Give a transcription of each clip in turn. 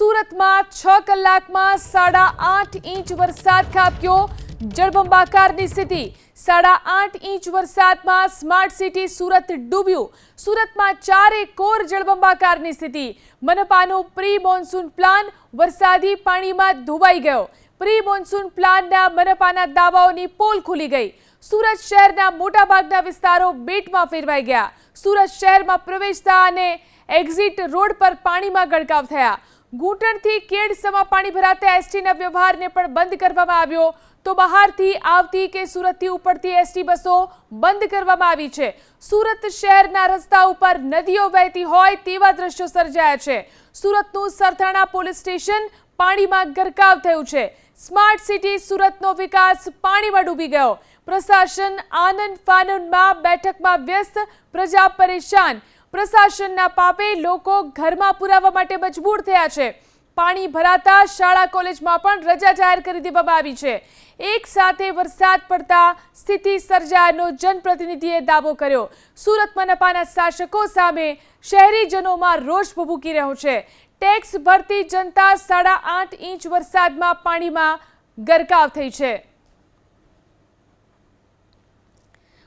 સુરતમાં છ કલાકમાં સાડા આઠ ઇંચ વરસાદ ખાબક્યો. જળબંબાકારની સ્થિતિ. સાડા આઠ ઇંચ વરસાદમાં સ્માર્ટ સિટી સુરત ડૂબ્યું. સુરતમાં ચારે કોર જળબંબાકારની સ્થિતિ. મનપાનો પ્રી મોન્સૂન પ્લાન વરસાદી પાણીમાં ધોવાઈ ગયો. પ્રી મોન્સૂન પ્લાનના મનપાના દાવાઓની પોલ ખુલી ગઈ. સુરત શહેરના મોટાભાગના વિસ્તારો બેટમાં ફેરવાઈ ગયા. સુરત શહેરમાં પ્રવેશતા અને એક્ઝિટ રોડ પર પાણીમાં ગળકાવ થયા. ઘૂંટણથી કેડસમાં પાણી ભરાતા એસટીના વ્યવહારને પણ બંધ કરવામાં આવ્યો. તો બહારથી આવતી કે સુરતથી ઉપડતી એસટી બસો બંધ કરવામાં આવી છે. સુરત શહેરના રસ્તા ઉપર નદીઓ વહેતી હોય તેવા દ્રશ્યો સર્જાયા છે. સુરતનું સરથાણા પોલીસ સ્ટેશન પાણીમાં ગરકાવ થયું છે. સ્માર્ટ સિટી સુરતનો વિકાસ પાણીમાં ડૂબી ગયો. પ્રશાસન આનંદ ફાનનમાં બેઠકમાં વ્યસ્ત, પ્રજા પરેશાન. પ્રશાસનના પાપે લોકો ઘરમાં પુરાવા માટે મજબૂર થયા છે. પાણી ભરાતા શાળા કોલેજમાં પણ રજા જાહેર કરી દેવામાં આવી છે. એક સાથે વરસાદ પડતા સ્થિતિ સર્જાયાનો જનપ્રતિનિધિએ દાવો કર્યો. સુરત મનપાના શાસકો સામે શહેરીજનોમાં રોષ ભભૂકી રહ્યો છે. ટેક્સ ભરતી જનતા સાડા આઠ ઇંચ વરસાદમાં પાણીમાં ગરકાવ થઈ છે.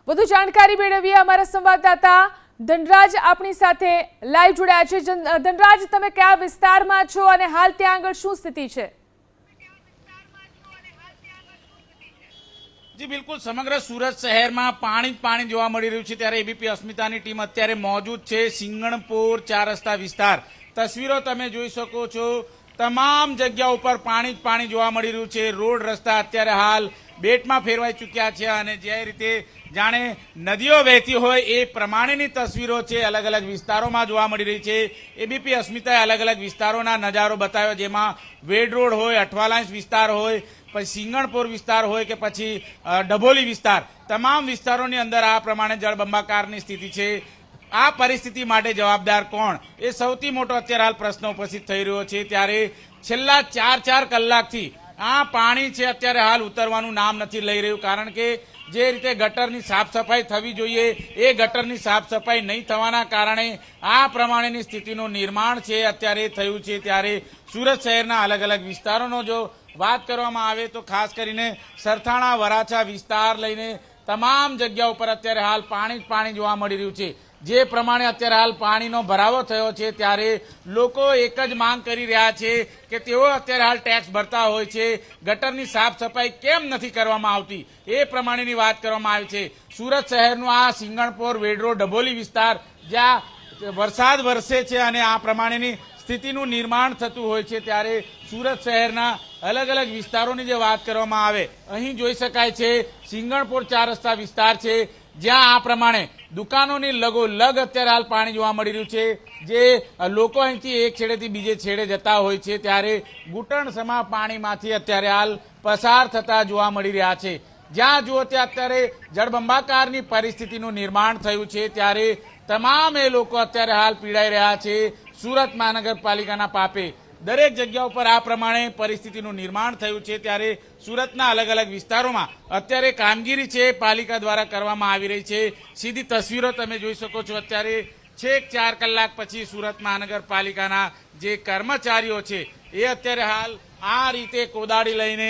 વધુ જાણકારી મેળવીએ અમારા સંવાદદાતા ધનરાજ આપણી સાથે લાઈવ જોડાયા છે. ધનરાજ, તમે કયા વિસ્તારમાં છો અને હાલ ત્યાં આગળ શું સ્થિતિ છે? જી, બિલકુલ. સમગ્ર સુરત શહેરમાં પાણી જ પાણી જોવા મળી રહ્યું છે. ત્યારે એબીપી અસ્મિતાની ટીમ અત્યારે મોજૂદ છે. સિંગણપુર ચાર રસ્તા વિસ્તાર. તસવીરો તમે જોઈ શકો છો. તમામ જગ્યા ઉપર પાણી જ પાણી જોવા મળી રહ્યું છે. રોડ રસ્તા અત્યારે હાલ બેટમાં ફેરવાઈ ચૂક્યા છે અને જે રીતે જાણે નદીઓ વહેતી હોય એ પ્રમાણેની તસવીરો છે, અલગ અલગ વિસ્તારોમાં જોવા મળી રહી છે. એબીપી અસ્મિતાએ અલગ અલગ વિસ્તારોના નજારો બતાવ્યો, જેમાં વેડ રોડ હોય અઠવાલાંશ વિસ્તાર હોય, પછી સિંગણપુર વિસ્તાર હોય કે પછી ડભોલી વિસ્તાર. તમામ વિસ્તારોની અંદર આ પ્રમાણે જળબંબાકારની સ્થિતિ છે. આ પરિસ્થિતિ માટે જવાબદાર કોણ? એ સૌથી મોટો અત્યારે હાલ પ્રશ્ન ઉપસ્થિત થઈ રહ્યો છે. ત્યારે છેલ્લા ચાર ચાર કલાકથી આ પાણી છે અત્યારે હાલ ઉતરવાનું નામ નથી લઈ રહ્યું, કારણ કે જે રીતે ગટરની સાફ સફાઈ થવી જોઈએ, એ ગટરની સાફ સફાઈ નહીં થવાના કારણે આ પ્રમાણેની સ્થિતિનું નિર્માણ છે, અત્યારે થયું છે. ત્યારે સુરત શહેરના અલગ અલગ વિસ્તારોનો જો વાત કરવામાં આવે તો ખાસ કરીને સરથાણા, વરાછા વિસ્તાર લઈને તમામ જગ્યા ઉપર અત્યારે હાલ પાણી જ પાણી જોવા મળી રહ્યું છે. જે પ્રમાણે અત્યારે હાલ પાણીનો ભરાવો થયો છે, ત્યારે લોકો એક જ માંગ કરી રહ્યા છે કે તેઓ અત્યારે હાલ ટેક્સ ભરતા હોય છે, ગટરની સાફ સફાઈ કેમ નથી કરવામાં આવતી? એ પ્રમાણેની વાત કરવામાં આવી છે. સુરત શહેરનું આ સિંગણપોર વેડરો ડભોલી વિસ્તાર, જ્યાં વરસાદ વરસે છે અને આ પ્રમાણેની સ્થિતિનું નિર્માણ થતું હોય છે, ત્યારે સુરત શહેરના અલગ અલગ વિસ્તારોની જે વાત કરવામાં આવે, અહીં જોઈ શકાય છે, સિંગણપોર ચાર રસ્તા વિસ્તાર છે જ્યાં આ પ્રમાણે દુકાનોની લગો લગ અત્યારે હાલ પાણી જોવા મળી રહ્યું છે. જે લોકો અહીંથી એક છેડેથી બીજે છેડે જતા હોય છે ત્યારે ઘૂંટણસમા પાણીમાંથી અત્યારે હાલ પસાર થતા જોવા મળી રહ્યા છે. જ્યાં જુઓ ત્યાં અત્યારે જળબંબાકારની પરિસ્થિતિનું નિર્માણ થયું છે ત્યારે તમામ એ લોકો અત્યારે હાલ પીડાઈ રહ્યા છે. સુરત મહાનગરપાલિકાના પાપે દરેક જગ્યા ઉપર આ પ્રમાણે પરિસ્થિતિનું નિર્માણ થયું છે. ત્યારે સુરતના અલગ અલગ વિસ્તારોમાં અત્યારે કામગીરી છે, પાલિકા દ્વારા કરવામાં આવી રહી છે. સીધી તસવીરો તમે જોઈ શકો છો. અત્યારે છેક ચાર કલાક પછી સુરત મહાનગરપાલિકાના જે કર્મચારીઓ છે, એ અત્યારે હાલ આ રીતે કોદાળી લઈને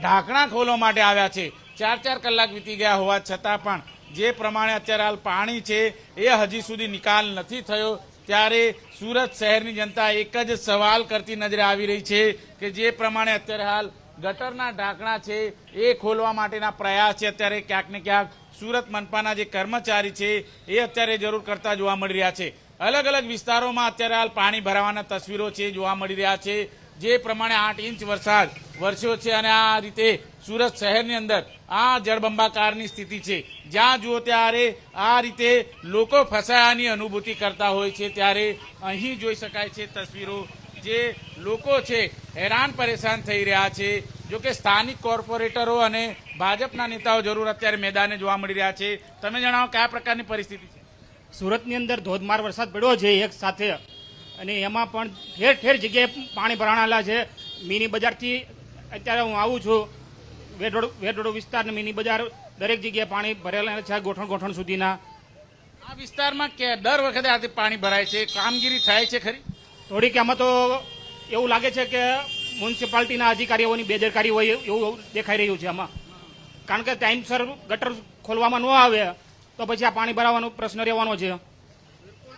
ઢાંકણા ખોલવા માટે આવ્યા છે. ચાર ચાર કલાક વીતી ગયા હોવા છતાં પણ જે પ્રમાણે અત્યારે હાલ પાણી છે, એ હજી સુધી નિકાલ નથી થયો. ત્યારે સુરત શહેરની જનતા એક જ સવાલ કરતી નજરે આવી રહી છે કે જે પ્રમાણે અત્યારે હાલ ગટરના ઢાંકણા છે એ ખોલવા માટેના પ્રયાસ છે. અત્યારે ક્યાંક ને ક્યાંક સુરત મનપાના જે કર્મચારી છે એ અત્યારે જરૂર કરતા જોવા મળી રહ્યા છે. અલગ અલગ વિસ્તારોમાં અત્યારે હાલ પાણી ભરાવાના તસવીરો છે, જોવા મળી રહ્યા છે. જે પ્રમાણે આઠ ઇંચ વરસાદ વરસ્યો છે અને આ રીતે સુરત શહેરની અંદર આ જળબંબાકારની સ્થિતિ છે. જ્યાં જુઓ ત્યારે આ રીતે લોકો ફસાયાની અનુભૂતિ કરતા હોય છે. ત્યારે અહીં જોઈ શકાય છે તસવીરો જે લોકો છે હેરાન પરેશાન થઈ રહ્યા છે. જો કે સ્થાનિક કોર્પોરેટરો અને ભાજપના નેતાઓ જરૂર અત્યારે મેદાને જોવા મળી રહ્યા છે. તમે જણાવો કયા પ્રકારની પરિસ્થિતિ સુરતની અંદર ધોધમાર વરસાદ પડ્યો છે એક સાથે. અને એમાં પણ ઠેર ઠેર જગ્યાએ પાણી ભરાણાલા છે. મિની બજારથી અત્યારે હું આવું છું. વેડોડ વેડોડો વિસ્તાર અને મિની બજાર દરેક જગ્યાએ પાણી ભરેલા છે ગોઠણ ગોઠણ સુધીના. આ વિસ્તારમાં કે દર વખતે આથી પાણી ભરાય છે? કામગીરી થાય છે ખરી? થોડીક આમાં તો એવું લાગે છે કે મ્યુનિસિપાલિટીના અધિકારીઓની બેદરકારી હોય એવું દેખાઈ રહ્યું છે આમાં. કારણ કે ટાઈમસર ગટર ખોલવામાં ન આવે. તો પછી આ પાણી ભરાવાનો પ્રશ્ન રહેવાનો છે.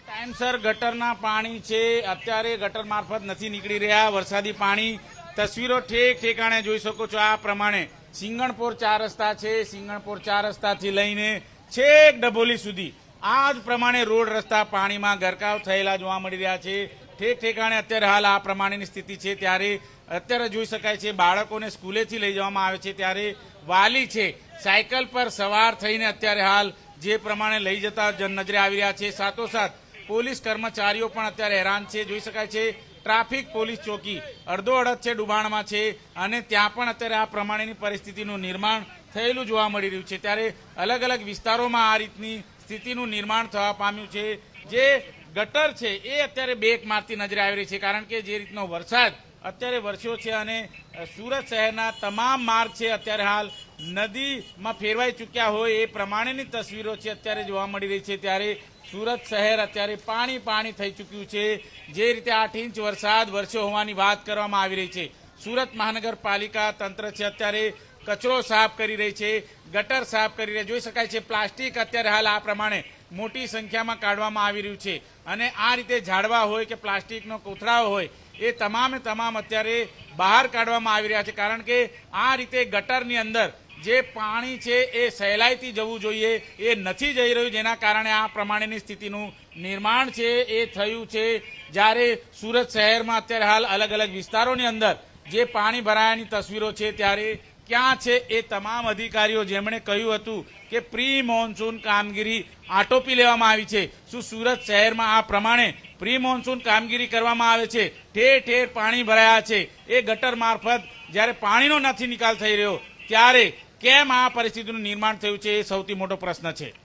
ટાઈમસર ગટરના પાણી છે, અત્યારે ગટર મારફત નથી નીકળી રહ્યા વરસાદી પાણી. તસવીરો ઠેક ઠેકાણે જોઈ શકો છો આ પ્રમાણે. સિંગણપોર ચાર રસ્તા છે, સિંગણપોર ચાર રસ્તાથી લઈને છેક ડભોલી સુધી. આ જ પ્રમાણે રોડ રસ્તા પાણીમાં ગરકાવ થયેલા જોવા મળી રહ્યા છે. ઠેક ઠેકાણે અત્યારે હાલ આ પ્રમાણેની સ્થિતિ છે. ત્યારે અત્યારે જોઈ શકાય છે, બાળકોને સ્કૂલેથી લઈ જવામાં આવે છે. ત્યારે વાલી છે, સાયકલ પર સવાર થઈને અત્યારે હાલ જે પ્રમાણે લઈ જતા નજરે આવી રહ્યા છે. સાથોસાથ પોલીસ કર્મચારીઓ પણ અત્યારે હેરાન છે. જોઈ શકાય છે, ટ્રાફિક પોલીસ ચોકી અડધો અડધ છે ડુબાણમાં છે અને ત્યાં પણ અત્યારે આ પ્રમાણેની પરિસ્થિતિનું નિર્માણ થયેલું જોવા મળી રહ્યું છે. ત્યારે અલગ અલગ વિસ્તારોમાં આ રીતની સ્થિતિનું નિર્માણ થવા પામ્યું છે. જે ગટર છે એ અત્યારે બેક મારતી નજરે આવી રહી છે, કારણ કે જે રીતનો વરસાદ અત્યારે વરસ્યો છે અને સુરત શહેરના તમામ માર્ગ છે અત્યારે હાલ નદીમાં ફેરવાઈ ચૂક્યા હોય એ પ્રમાણેની તસવીરો છે અત્યારે જોવા મળી રહી છે. ત્યારે સુરત શહેર અત્યારે પાણી પાણી થઈ ચૂક્યું છે. જે રીતે આઠ ઇંચ વરસાદ વરસ્યો હોવાની વાત કરવામાં આવી રહી છે. સુરત મહાનગરપાલિકા તંત્ર છે અત્યારે કચરો સાફ કરી રહી છે, ગટર સાફ કરી રહી જોઈ શકાય છે પ્લાસ્ટિક અત્યારે હાલ આ પ્રમાણે મોટી સંખ્યામાં કાઢવામાં આવી રહ્યું છે. અને આ રીતે ઝાડવા હોય કે પ્લાસ્ટિકનો કોથળાઓ હોય એ તમામે તમામ અત્યારે બહાર કાઢવામાં આવી રહ્યા છે. કારણ કે આ રીતે ગટરની અંદર જે પાણી છે એ સહેલાઈથી જવું જોઈએ, એ નથી જઈ રહ્યું જેના કારણે આ પ્રમાણેની સ્થિતિનું નિર્માણ છે, એ થયું છે. જ્યારે સુરત શહેરમાં અત્યારે હાલ અલગ અલગ વિસ્તારોની અંદર જે પાણી ભરાયાની તસવીરો છે, ત્યારે ક્યાં છે એ તમામ અધિકારીઓ જેમણે કહ્યું હતું કે પ્રી મોન્સૂન કામગીરી આટોપી લેવામાં આવી છે. શું સુરત શહેરમાં આ પ્રમાણે પ્રી મોન્સૂન કામગીરી કરવામાં આવે છે? ઠેર ઠેર પાણી ભરાયા છે. એ ગટર મારફત જ્યારે પાણીનો નથી નિકાલ થઈ રહ્યો, ત્યારે કેમ આ પરિસ્થિતિનું નિર્માણ થયું છે એ સૌથી મોટો પ્રશ્ન છે.